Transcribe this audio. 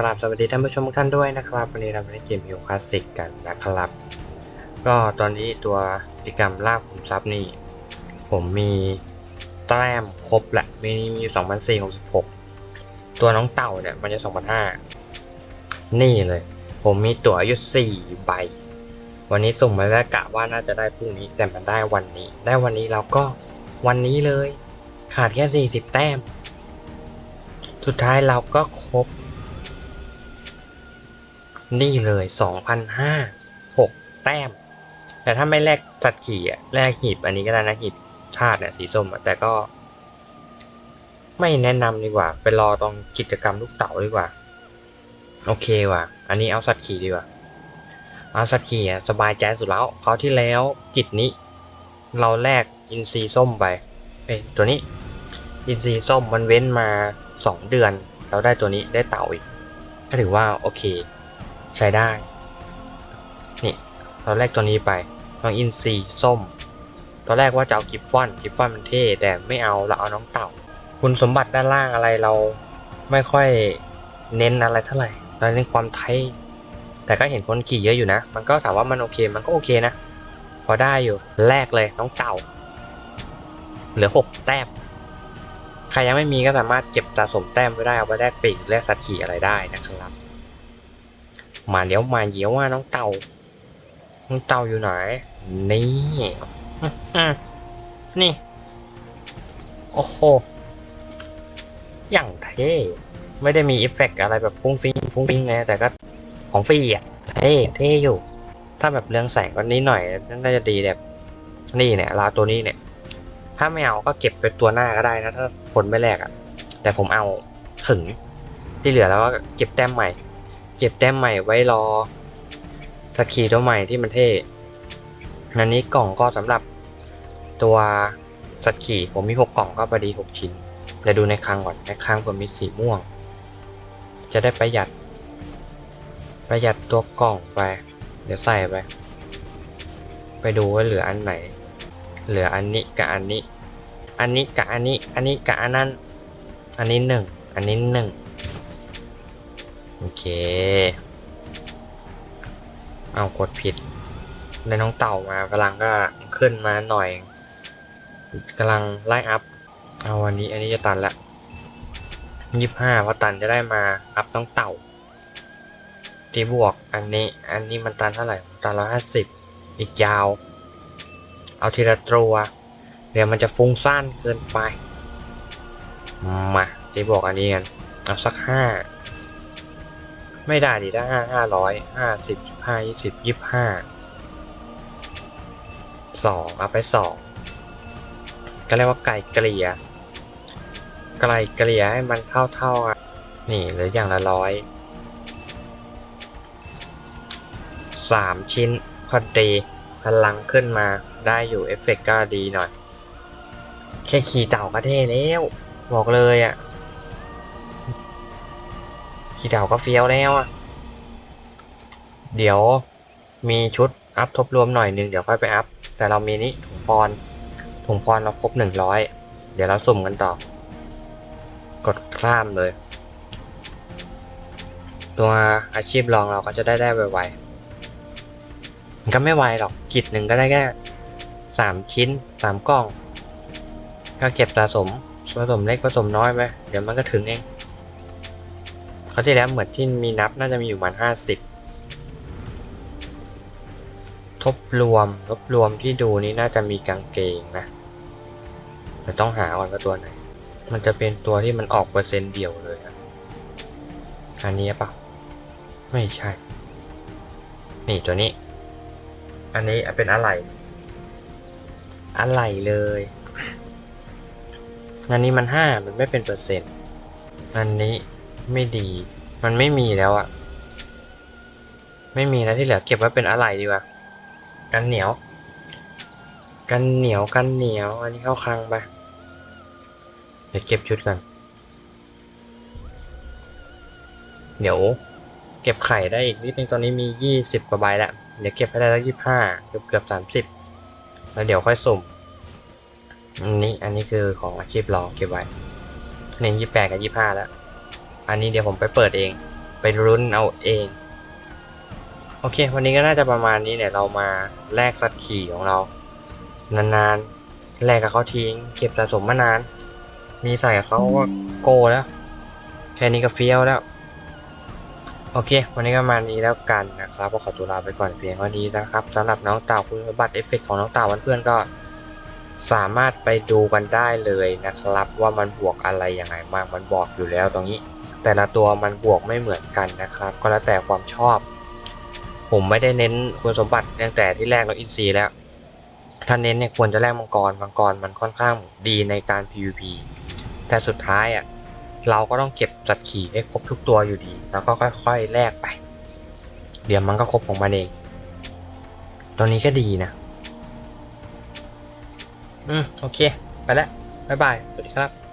กราบสวัสดีท่านผู้ชมทุกท่านด้วยนะครับ วันนี้เรามาเล่นเกมฮิวคลาสสิกกันนะครับ ก็ตอนนี้ตัวกิจกรรมล่าขุมทรัพย์นี่ ผมมีแต้มครบแหละ มีมีสองพันสี่หกสิบหกตัวน้องเต่าเนี่ย มันจะสองพันห้านี่เลย ผมมีตั๋วอยู่สี่ใบ วันนี้ส่งมาแล้วกะว่าน่าจะได้พรุ่งนี้แต่มันได้วันนี้ ได้วันนี้เราก็วันนี้เลย ขาดแค่สี่สิบแต้ม สุดท้ายเราก็ครบ นี่เลยสองพันห้าหกแต้ม แต่ถ้าไม่แลกสัตว์ขี่อะแลกหีบอันนี้ก็ได้นะหีบชาติเนี่ยสีส้มอะแต่ก็ ไม่แนะนำดีกว่า ไปรอตรงกิจกรรมลูกเต๋าดีกว่า โอเคว่ะ อันนี้เอาสัตว์ขี่ดีกว่า เอาสัตว์ขี่อะสบายใจสุดแล้วเขาวที่แล้วกิจนี้ เราแลกอินซีส้มไปเอ้ตัวนี้ อินซีส้มมันเว้นมาสองเดือน เราได้ตัวนี้ได้เต่าอีกก็ถือว่าโอเค ใช้ได้ นี่เราแรกตัวนี้ไปน้องอินซีส้ม ตอนแรกว่าจะเอากิฟฟอนกิฟฟอนมันเท่แต่ไม่เอาเราเอาน้องเต่า คุณสมบัติด้านล่างอะไรเราไม่ค่อยเน้นอะไรเท่าไหร่เราเน้นความไทยแต่ก็เห็นคนขี่เยอะอยู่นะ มันก็ถามว่ามันโอเคมันก็โอเคนะ พอได้อยู่แรกเลยน้องเต่า เหลือหกแต้มใครยังไม่มีก็สามารถเก็บสะสมแต้มไว้ได้เอาไปแลกปีกแลกสัตว์ขี่อะไรได้นะครับ มาเดี๋ยวมาเดี๋ยวว่าน้องเต่า น้องเต่าอยู่ไหน นี่นี่ โอ้โห อย่างเท่ ไม่ได้มีเอฟเฟกต์อะไรแบบฟุ้งฟิ้งฟุ้งฟิ้งไงแต่ก็ของฟรีอะ เท่เท่อยู่ ถ้าแบบเรื่องแสงก็นิดหน่อยน่าจะดีแบบนี่เนี่ยลาตัวนี้เนี่ย ถ้าไม่เอาก็เก็บเป็นตัวหน้าก็ได้นะ ถ้าคนไม่แลกอะ แต่ผมเอาถึงที่เหลือแล้วก็เก็บแต้มใหม่ เก็บแต้มใหม่ไว้รอสกีตัวใหม่ที่มันเท่อันนี้กล่องก็สำหรับตัวสัตว์ขี่ผมมีหกกล่องก็พอดีหกชิ้นเดี๋ยวดูในคลังก่อนในคลังผมมีสีม่วง จะได้ประหยัด ประหยัดตัวกล่องไป เดี๋ยวใส่ไป ไปดูว่าเหลืออันไหน เหลืออันนี้กับอันนี้ อันนี้กับอันนี้ อันนี้กับอันนั้น อันนี้หนึ่งอันนี้หนึ่ง โอเค เอากดผิดได้น้องเต่ามาพลังก็ขึ้นมาหน่อยกำลังไล่อัพ เอาวันนี้อันนี้จะตันละยี่ห้าพอตันจะได้มาอัพน้องเต่าที่บวกอันนี้อันนี้มันตันเท่าไหร่ตันร้อยห้าสิบอีกยาว เอาทีละตัวเดี๋ยวมันจะฟุ้งซ่านเกินไปมาที่บอกอันนี้กันเอาสักห้า ไม่ได้ดิได้ห้าห้าร้อยห้าสิบห้ายี่สิบยี่ห้าสองเอาไปสองก็เรียกว่าไก่เกลี่ยไก่เกลี่ยให้มันเท่าเท่ากันนี่เหลืออย่างละร้อยสามชิ้นพอดีพลังขึ้นมาได้อยู่เอฟเฟกต์ก็ดีหน่อย แค่ขี่เต่าก็เท่แล้ว บอกเลยอะ่ะ ขี่เต่าก็เฟี้ยวแล้วอะ เดี๋ยวมีชุดอัพทบรวมหน่อยนึงเดี๋ยวค่อยไปอัพ แต่เรามีนี้ถุงพรถุงพรเราครบหนึ่งร้อยเดี๋ยวเราสุ่มกันต่อ กดข้ามเลย ตัวอาชีพรองเราก็จะได้ได้ไวๆมันก็ไม่ไวหรอกกิจหนึ่งก็ได้แค่สามชิ้นสามกล่อง ก็เก็บสะสมผสมเล็กผสมน้อยไปเดี๋ยวมันก็ถึงเอง เขาที่แล้วเหมือนที่มีนับน่าจะมีอยู่ประมาณห้าสิบทบรวมทบรวมที่ดูนี้น่าจะมีกางเกงนะแต่ต้องหาก่อนว่าตัวไหน มันจะเป็นตัวที่มันออกเปอร์เซ็นต์เดียวเลยอะอันนี้ปะไม่ใช่ นี่ตัวนี้ อันนี้เป็นอะไร อะไรเลย อันนี้มันห้ามันไม่เป็นเปอร์เซ็นต์ อันนี้ ไม่ดี มันไม่มีแล้วอะไม่มีแล้วที่เหลือเก็บไว้เป็นอะไรดีกว่ากันเหนียว กันเหนียวกันเหนียว อันนี้เข้าคลังไปเดี๋ยวเก็บชุดกันเดี๋ยวเก็บไข่ได้อีกนิดนึงตอนนี้มียี่สิบกว่าใบแล้วเดี๋ยวเก็บให้ได้สักยี่ห้าเกือบเกือบสามสิบแล้วเดี๋ยวค่อยสุ่มอันนี้อันนี้คือของอาชีพรองเก็บไว้นี่ยี่แปดกับยี่ห้าแล้ว อันนี้เดี๋ยวผมไปเปิดเอง ไปรุ้นเอาเอง โอเค วันนี้ก็น่าจะประมาณนี้เนี่ยเรามาแลกสัตว์ขี่ของเรา นานๆแลกกับเขาทิ้ง เก็บสะสมมานาน มีใส่กับเขาก็โกแล้วแค่นี้ก็เฟี้ยวแล้ว โอเค วันนี้ก็มานี้แล้วกันนะครับก็ขอตัวลาไปก่อนเพียงเท่านี้นะครับสำหรับน้องเต่าคุณสมบัติเอฟเฟกต์ของน้องเต่าเพื่อนๆก็สามารถไปดูกันได้เลยนะครับ ว่ามันบวกอะไรยังไงมากมันบอกอยู่แล้วตรงนี้ แต่ละตัวมันบวกไม่เหมือนกันนะครับ ก็แล้วแต่ความชอบ ผมไม่ได้เน้นคุณสมบัติตั้งแต่ที่แรกเราอินซีแล้ว ถ้าเน้นเนี่ยควรจะแลกมังกร มังกรมันค่อนข้างดีในการ PVP แต่สุดท้ายอะเราก็ต้องเก็บจัดขี่ให้ครบทุกตัวอยู่ดี แล้วก็ค่อยๆแลกไป เดี๋ยวมันก็ครบของมันเอง ตัวนี้ก็ดีนะ อืม โอเค ไปแล้ว บ๊ายบาย สวัสดีครับ